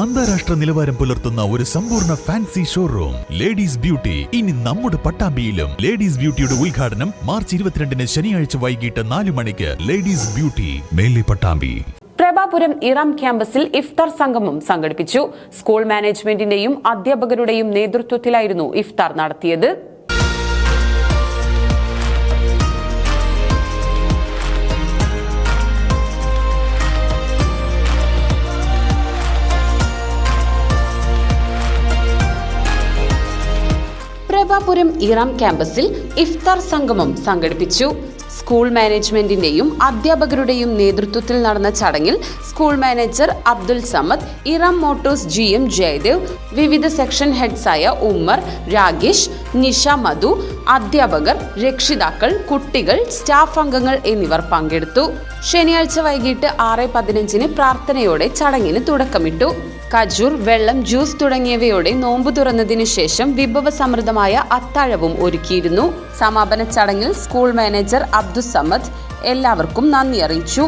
അന്താരാഷ്ട്ര നിലവാരം പുലർത്തുന്ന ഒരു സമ്പൂർണ ഫാൻസി ഷോറൂം ലേഡീസ് ബ്യൂട്ടി ഇനി നമ്മുടെ പട്ടാമ്പിയിലും ലേഡീസ് ബ്യൂട്ടിയുടെ ഉദ്ഘാടനം മാർച്ച് ഇരുപത്തിരണ്ടിന് ശനിയാഴ്ച വൈകിട്ട് നാല് മണിക്ക് ലേഡീസ് ബ്യൂട്ടി മേലെ പട്ടാമ്പി. പ്രഭാപുരം ഇറാം ക്യാമ്പസിൽ ഇഫ്താർ സംഗമം സംഘടിപ്പിച്ചു. സ്കൂൾ മാനേജ്മെന്റിന്റെയും അധ്യാപകരുടെയും നേതൃത്വത്തിലായിരുന്നു ഇഫ്താർ നടത്തിയത്. പ്രഭാപുരം ഇറാം ക്യാമ്പസിൽ ഇഫ്താർ സംഗമം സംഘടിപ്പിച്ചു. സ്കൂൾ മാനേജ്മെന്റിന്റെയും അധ്യാപകരുടെയും നേതൃത്വത്തിൽ നടന്ന ചടങ്ങിൽ school manager Abdul Samad Iram motors G M Jayadev വിവിധ സെക്ഷൻ ഹെഡ്സായ ഉമ്മർ രാഗേഷ് നിഷ മധു അധ്യാപകർ രക്ഷിതാക്കൾ കുട്ടികൾ സ്റ്റാഫ് അംഗങ്ങൾ എന്നിവർ പങ്കെടുത്തു. ശനിയാഴ്ച വൈകിട്ട് ആറ് പതിനഞ്ചിന് പ്രാർത്ഥനയോടെ ചടങ്ങിന് തുടക്കമിട്ടു. കജൂർ വെള്ളം ജ്യൂസ് തുടങ്ങിയവയോടെ നോമ്പ് തുറന്നതിനു ശേഷം വിഭവസമൃദ്ധമായ അത്താഴവും ഒരുക്കിയിരുന്നു. സമാപന ചടങ്ങിൽ സ്കൂൾ മാനേജർ അബ്ദുസമ്മദ് എല്ലാവർക്കും നന്ദി അറിയിച്ചു.